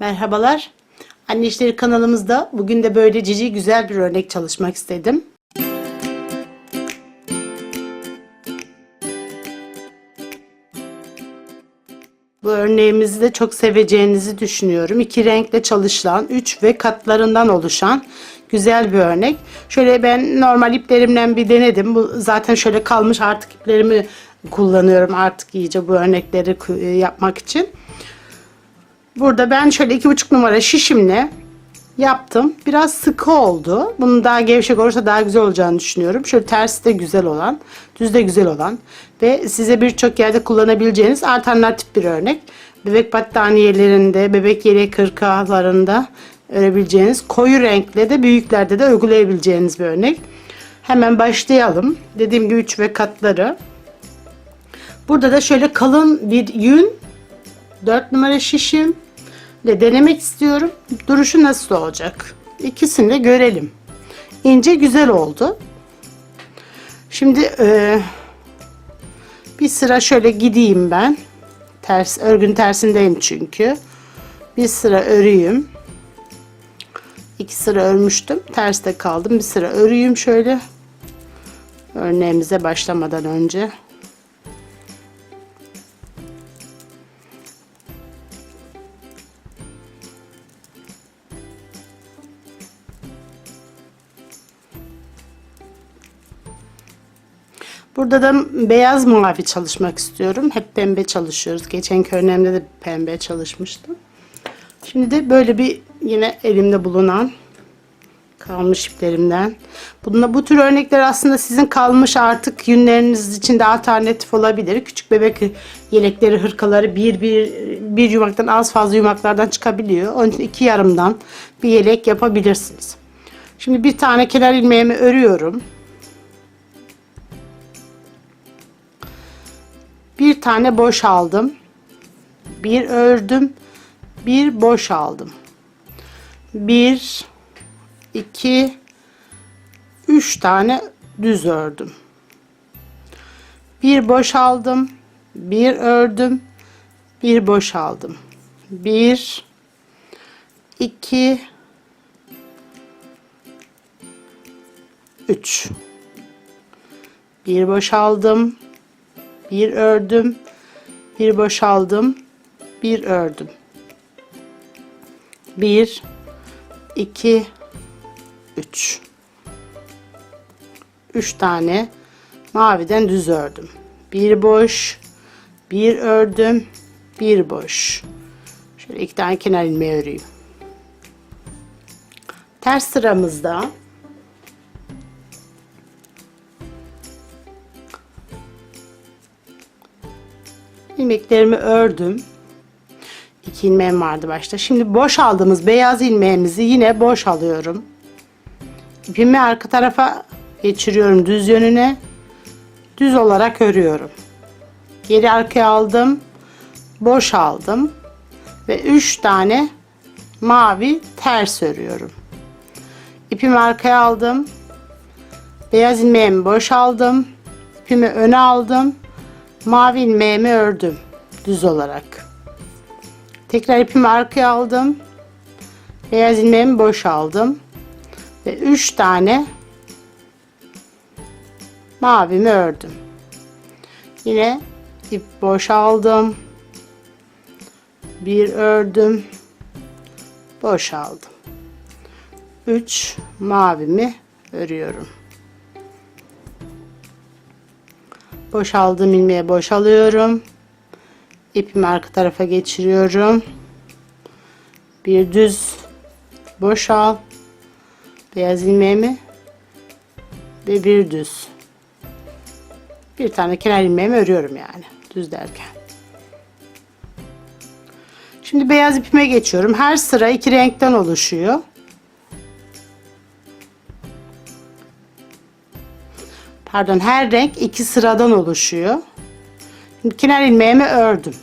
Merhabalar. Anne İşleri kanalımızda bugün de böyle cici güzel bir örnek çalışmak istedim. Bu örneğimizi de çok seveceğinizi düşünüyorum. İki renkle çalışılan, üç ve katlarından oluşan güzel bir örnek. Şöyle ben normal iplerimden bir denedim. Bu zaten şöyle kalmış artık iplerimi kullanıyorum artık iyice bu örnekleri yapmak için. Burada ben şöyle iki buçuk numara şişimle yaptım. Biraz sıkı oldu. Bunun daha gevşek olursa daha güzel olacağını düşünüyorum. Şöyle tersi de güzel olan, düz de güzel olan ve size birçok yerde kullanabileceğiniz alternatif bir örnek. Bebek battaniyelerinde, bebek yelek hırkalarında örebileceğiniz, koyu renkle de büyüklerde de uygulayabileceğiniz bir örnek. Hemen başlayalım. Dediğim gibi 3 ve katları. Burada da şöyle kalın bir yün 4 numara şişim ile denemek istiyorum. Duruşu nasıl olacak? İkisini de görelim. İnce güzel oldu. Şimdi e, bir sıra şöyle gideyim ben. Ters örgün tersindeyim çünkü. Bir sıra öreyim. İki sıra örmüştüm. Terste kaldım. Bir sıra öreyim şöyle. Örneğimize başlamadan önce. Burada da beyaz mavi çalışmak istiyorum. Hep pembe çalışıyoruz. Geçenki örneğimde de pembe çalışmıştım. Şimdi de böyle bir yine elimde bulunan kalmış iplerimden. Bununla bu tür örnekler aslında sizin kalmış artık yünleriniz için de alternatif olabilir. Küçük bebek yelekleri, hırkaları bir, bir, bir yumaktan az fazla yumaklardan çıkabiliyor. Onun için iki yarımdan bir yelek yapabilirsiniz. Şimdi bir tane kenar ilmeğimi örüyorum. Bir tane boş aldım. Bir ördüm. Bir boş aldım. Bir, iki, üç tane düz ördüm. Bir boş aldım. Bir ördüm. Bir boş aldım. Bir, iki, üç. Bir boş aldım bir ördüm, bir boşaldım, bir ördüm. Bir, iki, üç. Üç tane maviden düz ördüm. Bir boş, bir ördüm, bir boş. Şöyle iki tane kenar ilmeği öreyim. Ters sıramızda ilmeklerimi ördüm. İki ilmeğim vardı başta. Şimdi boş aldığımız beyaz ilmeğimizi yine boş alıyorum. İpimi arka tarafa geçiriyorum düz yönüne. Düz olarak örüyorum. Geri arkaya aldım. Boş aldım. Ve 3 tane mavi ters örüyorum. İpimi arkaya aldım. Beyaz ilmeğimi boş aldım. İpimi öne aldım mavi ilmeğimi ördüm düz olarak. Tekrar ipimi arkaya aldım. Beyaz ilmeğimi boş aldım. Ve 3 tane mavimi ördüm. Yine ip boş aldım. Bir ördüm. Boş aldım. 3 mavimi örüyorum. Boşaldığım ilmeğe boşalıyorum. İpimi arka tarafa geçiriyorum. Bir düz boşal. Beyaz ilmeğimi ve bir düz. Bir tane kenar ilmeğimi örüyorum yani düz derken. Şimdi beyaz ipime geçiyorum. Her sıra iki renkten oluşuyor. Pardon her renk iki sıradan oluşuyor. Şimdi kenar ilmeğimi ördüm.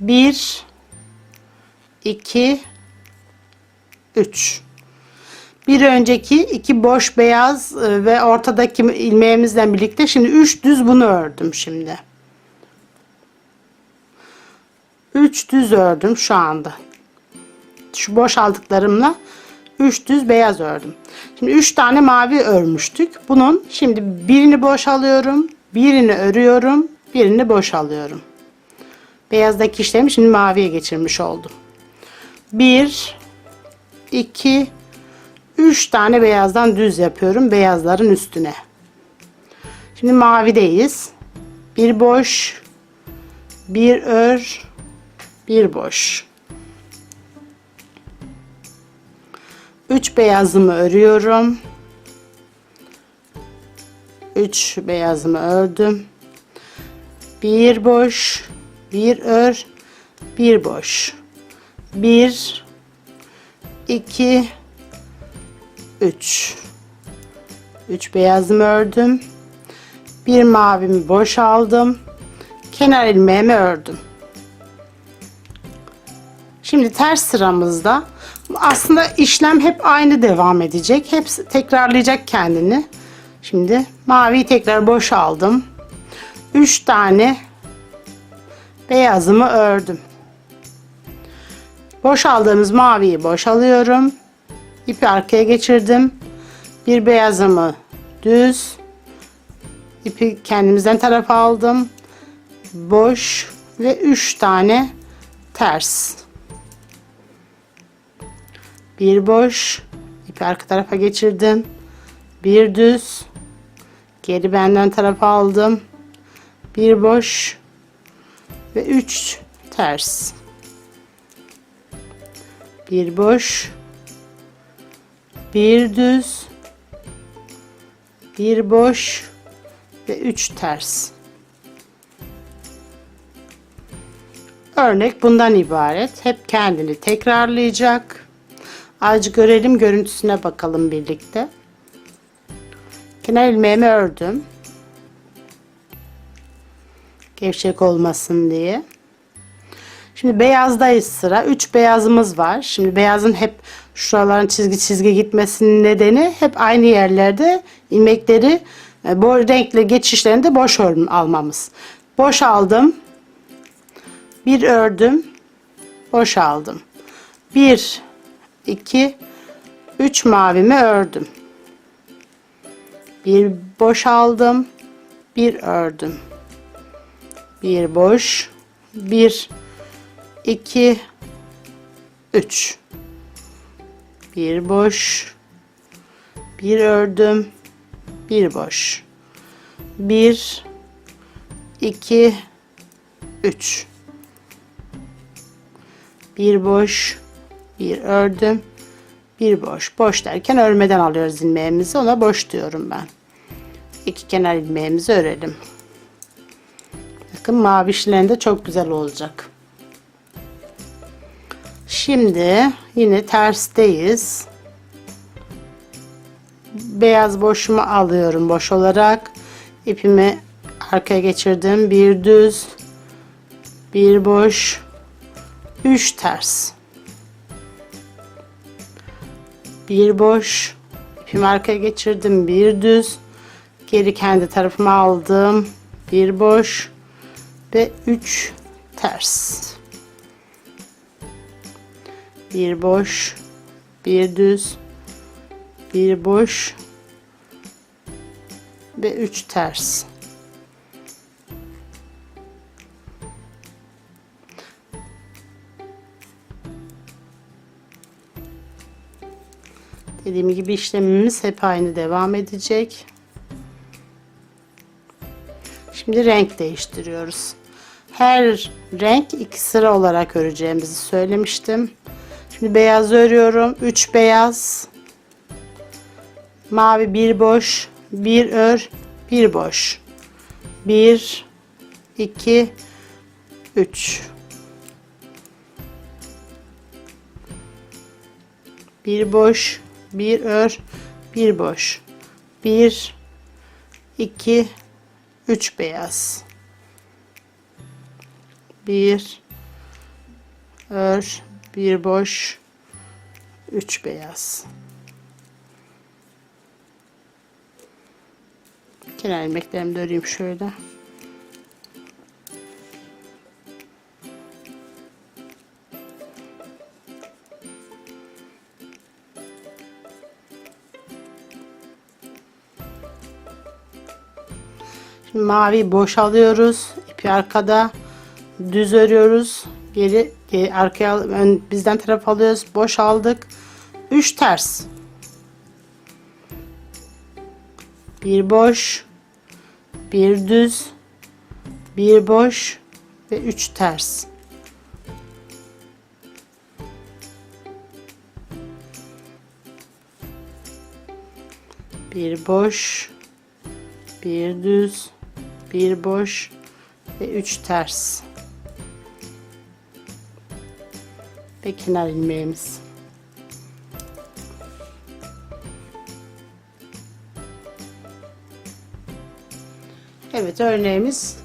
1 2 3 bir önceki iki boş beyaz e, ve ortadaki ilmeğimizle birlikte şimdi üç düz bunu ördüm şimdi. 3 düz ördüm şu anda. Şu boşaldıklarımla 3 düz beyaz ördüm. Şimdi 3 tane mavi örmüştük. Bunun şimdi birini boşalıyorum, birini örüyorum, birini boşalıyorum. Beyazdaki işlemi şimdi maviye geçirmiş oldum. 1 2 3 tane beyazdan düz yapıyorum beyazların üstüne. Şimdi mavideyiz. Bir boş, bir ör, bir boş. 3 beyazımı örüyorum. 3 beyazımı ördüm. Bir boş, bir ör, bir boş. 1 2 3 3 beyazımı ördüm. Bir mavimi boş aldım. Kenar ilmeğimi ördüm. Şimdi ters sıramızda aslında işlem hep aynı devam edecek. Hepsi tekrarlayacak kendini. Şimdi maviyi tekrar boş aldım. 3 tane beyazımı ördüm. Boşaldığımız maviyi boşalıyorum. İpi arkaya geçirdim. Bir beyazımı düz. ipi kendimizden tarafa aldım. Boş ve 3 tane ters. Bir boş. ipi arka tarafa geçirdim. Bir düz. Geri benden tarafa aldım. Bir boş ve 3 ters. Bir boş bir düz bir boş ve üç ters örnek bundan ibaret hep kendini tekrarlayacak Azıcık görelim görüntüsüne bakalım birlikte kenar ilmeğimi ördüm gevşek olmasın diye Şimdi beyazdayız sıra. 3 beyazımız var. Şimdi beyazın hep şuraların çizgi çizgi gitmesinin nedeni hep aynı yerlerde ilmekleri e, bu renkli geçişlerinde boş almamız. Boş aldım. Bir ördüm. Boş aldım. 1 2 3 mavimi ördüm. Bir boş aldım. Bir ördüm. Bir boş. Bir 2 3 bir boş bir ördüm bir boş 1 2 3 bir boş bir ördüm bir boş boş derken örmeden alıyoruz ilmeğimizi ona boş diyorum ben iki kenar ilmeğimizi örelim bakın mavi işlerinde çok güzel olacak Şimdi yine tersteyiz. Beyaz boşumu alıyorum boş olarak. ipimi arkaya geçirdim. Bir düz, bir boş, üç ters. Bir boş, ipimi arkaya geçirdim. Bir düz, geri kendi tarafıma aldım. Bir boş ve üç ters bir boş, bir düz, bir boş ve üç ters. Dediğim gibi işlemimiz hep aynı devam edecek. Şimdi renk değiştiriyoruz. Her renk iki sıra olarak öreceğimizi söylemiştim. Şimdi beyaz örüyorum. 3 beyaz. Mavi bir boş. Bir ör. Bir boş. 1 2 3 Bir boş, bir ör, bir boş. 1 2 3 beyaz. 1 ör, bir boş, üç beyaz. Kenar ilmeklerimi de şöyle. Şimdi mavi boşalıyoruz. İpi arkada düz örüyoruz. Geri, geri arkaya ön, bizden taraf alıyoruz. Boşaldık. 3 ters. Bir boş, bir düz, bir boş ve 3 ters. Bir boş, bir düz, bir boş ve üç ters. Ve kenar ilmeğimiz. Evet örneğimiz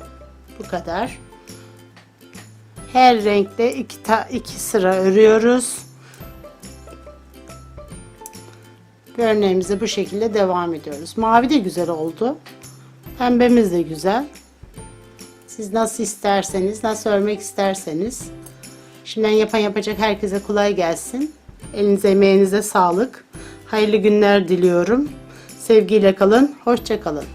bu kadar. Her renkte iki, ta, iki sıra örüyoruz. Örneğimize bu şekilde devam ediyoruz. Mavi de güzel oldu. Pembemiz de güzel. Siz nasıl isterseniz, nasıl örmek isterseniz. Şimdiden yapan yapacak herkese kolay gelsin. Elinize emeğinize sağlık. Hayırlı günler diliyorum. Sevgiyle kalın. Hoşça kalın.